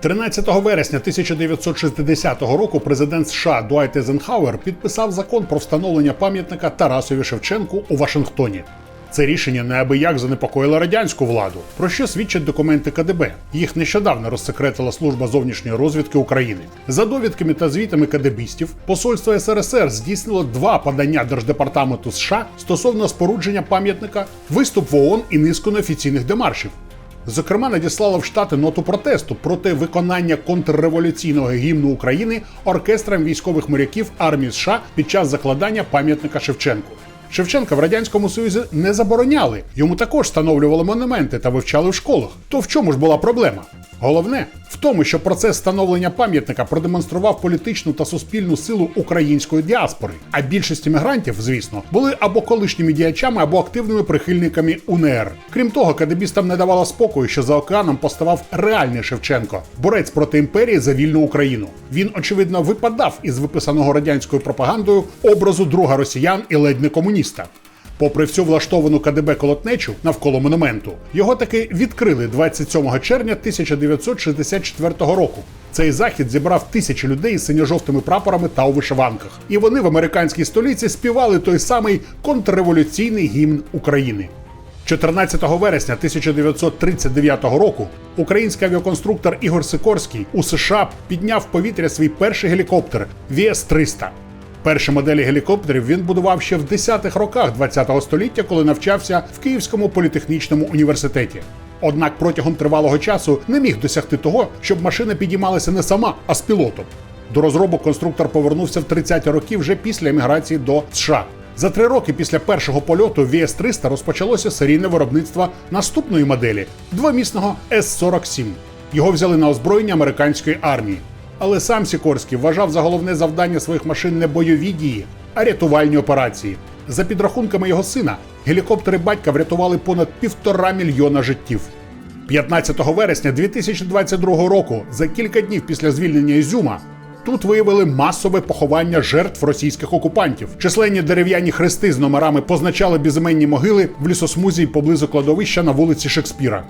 13 вересня 1960 року президент США Дуайт Ейзенхауер підписав закон про встановлення пам'ятника Тарасові Шевченку у Вашингтоні. Це рішення неабияк занепокоїло радянську владу, про що свідчать документи КДБ. Їх нещодавно розсекретила служба зовнішньої розвідки України. За довідками та звітами КДБістів, посольство СРСР здійснило два подання Держдепартаменту США стосовно спорудження пам'ятника, виступ в ООН і низку неофіційних демаршів. Зокрема, надіслала в Штати ноту протесту проти виконання контрреволюційного гімну України оркестром військових моряків армії США під час закладання пам'ятника Шевченку. Шевченка в радянському союзі не забороняли. Йому також встановлювали монументи та вивчали в школах. То в чому ж була проблема? Головне в тому, що процес встановлення пам'ятника продемонстрував політичну та суспільну силу української діаспори. А більшість іммігрантів, звісно, були або колишніми діячами, або активними прихильниками УНР. Крім того, кадебістам не давало спокою, що за океаном поставав реальний Шевченко, борець проти імперії за вільну Україну. Він, очевидно, випадав із виписаного радянською пропагандою образу друга росіян і ледь не комуніста. Попри всю влаштовану КДБ колотнечу навколо монументу, його таки відкрили 27 червня 1964 року. Цей захід зібрав тисячі людей із синьо-жовтими прапорами та у вишиванках. І вони в американській столиці співали той самий контрреволюційний гімн України. 14 вересня 1939 року український авіаконструктор Ігор Сикорський у США підняв в повітря свій перший гелікоптер VS-300. Перші моделі гелікоптерів він будував ще в 10-х роках ХХ століття, коли навчався в Київському політехнічному університеті. Однак протягом тривалого часу не міг досягти того, щоб машина підіймалася не сама, а з пілотом. До розробок конструктор повернувся в 30-ті роки вже після еміграції до США. За три роки після першого польоту VS-300 розпочалося серійне виробництво наступної моделі двомісного С-47. Його взяли на озброєння американської армії. Але сам Сікорський вважав за головне завдання своїх машин не бойові дії, а рятувальні операції. За підрахунками його сина, гелікоптери батька врятували понад півтора мільйона життів. 15 вересня 2022 року, за кілька днів після звільнення Ізюма, тут виявили масове поховання жертв російських окупантів. Численні дерев'яні хрести з номерами позначали безіменні могили в лісосмузі поблизу кладовища на вулиці Шекспіра.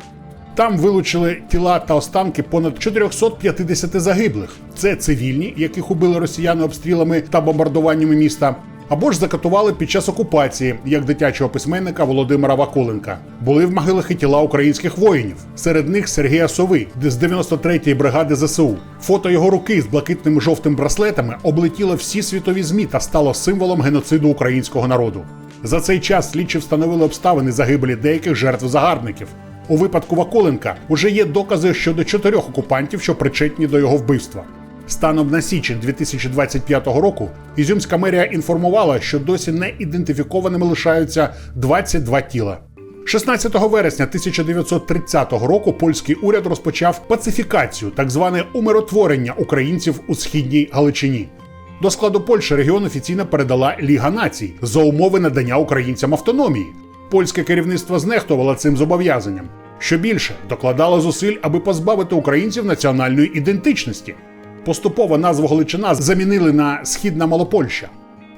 Там вилучили тіла та останки понад 450 загиблих. Це цивільні, яких убили росіяни обстрілами та бомбардуваннями міста. Або ж закатували під час окупації, як дитячого письменника Володимира Вакуленка. Були в могилах і тіла українських воїнів. Серед них Сергія Сови, з 93-ї бригади ЗСУ. Фото його руки з блакитним жовтим браслетами облетіло всі світові змі та стало символом геноциду українського народу. За цей час слідчі встановили обставини загибелі деяких жертв загарбників. У випадку Вакуленка уже є докази щодо чотирьох окупантів, що причетні до його вбивства. Станом на січень 2025 року Ізюмська мерія інформувала, що досі не ідентифікованими лишаються 22 тіла. 16 вересня 1930 року польський уряд розпочав пацифікацію, так зване умиротворення українців у східній Галичині. До складу Польщі регіон офіційно передала Ліга націй за умови надання українцям автономії. Польське керівництво знехтувало цим зобов'язанням. Що більше, докладало зусиль, аби позбавити українців національної ідентичності. Поступово назву Галичина замінили на Східна Малопольща.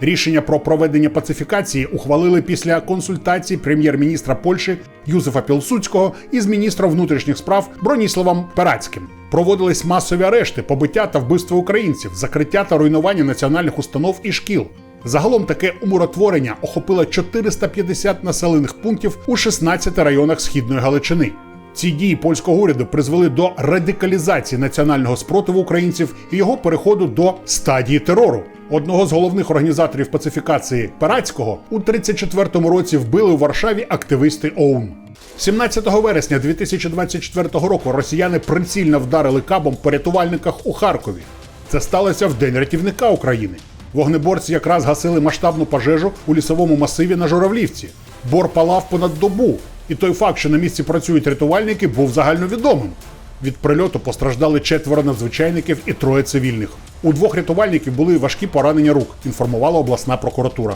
Рішення про проведення пацифікації ухвалили після консультацій прем'єр-міністра Польщі Юзефа Пілсуцького із міністром внутрішніх справ Броніславом Перацьким. Проводились масові арешти, побиття та вбивства українців, закриття та руйнування національних установ і шкіл. Загалом таке умиротворення охопило 450 населених пунктів у 16 районах східної Галичини. Ці дії польського уряду призвели до радикалізації національного спротиву українців і його переходу до стадії терору. Одного з головних організаторів пацифікації Перацького у 34-му році вбили у Варшаві активисти ОУН. 17 вересня 2024 року росіяни прицільно вдарили кабом по рятувальниках у Харкові. Це сталося в День рятівника України. Вогнеборці якраз гасили масштабну пожежу у лісовому масиві на Журавлівці. Бор палав понад добу, і той факт, що на місці працюють рятувальники, був загальновідомим. Від прильоту постраждали четверо надзвичайників і троє цивільних. У двох рятувальників були важкі поранення рук, інформувала обласна прокуратура.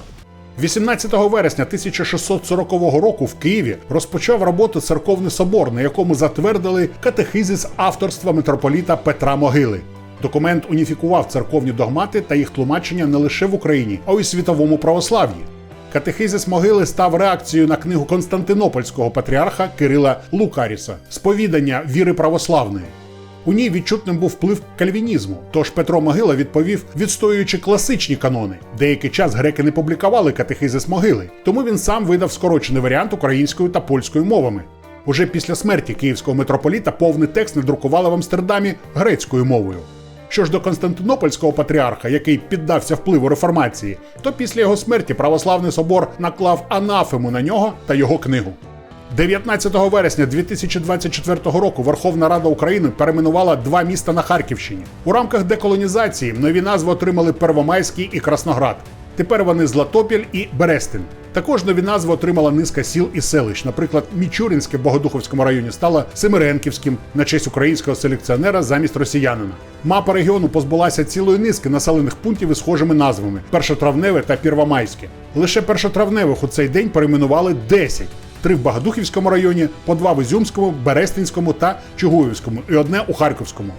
18 вересня 1640 року в Києві розпочав роботу церковний собор, на якому затвердили катехизис авторства митрополіта Петра Могили. Документ уніфікував церковні догмати та їх тлумачення не лише в Україні, а й світовому православ'ї. Катехизис могили став реакцією на книгу Константинопольського патріарха Кирила Лукаріса Сповідання віри православної. У ній відчутним був вплив кальвінізму. Тож Петро Могила відповів, відстоюючи класичні канони. Деякий час греки не публікували катехизис могили, тому він сам видав скорочений варіант українською та польською мовами. Уже після смерті київського митрополіта повний текст не друкували в Амстердамі грецькою мовою. Що ж до Константинопольського патріарха, який піддався впливу реформації, то після його смерті православний собор наклав анафему на нього та його книгу. 19 вересня 2024 року Верховна Рада України перейменувала два міста на Харківщині. У рамках деколонізації нові назви отримали Первомайський і Красноград. Тепер вони Златопіль і Берестин. Також нові назви отримала низка сіл і селищ. Наприклад, Мічуринське в Богодуховському районі стало Семиренківським на честь українського селекціонера замість росіянина. Мапа регіону позбулася цілої низки населених пунктів із схожими назвами першотравневе та Первомайське. Лише першотравневих у цей день перейменували 10. Три в Богодухівському районі, по два в Ізюмському, Берестинському та Чугуївському і одне у Харківському.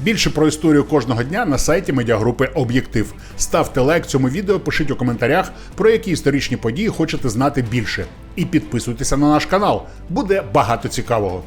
Більше про історію кожного дня на сайті медіагрупи Об'єктив. Ставте лайк цьому відео, пишіть у коментарях, про які історичні події хочете знати більше. І підписуйтеся на наш канал. Буде багато цікавого.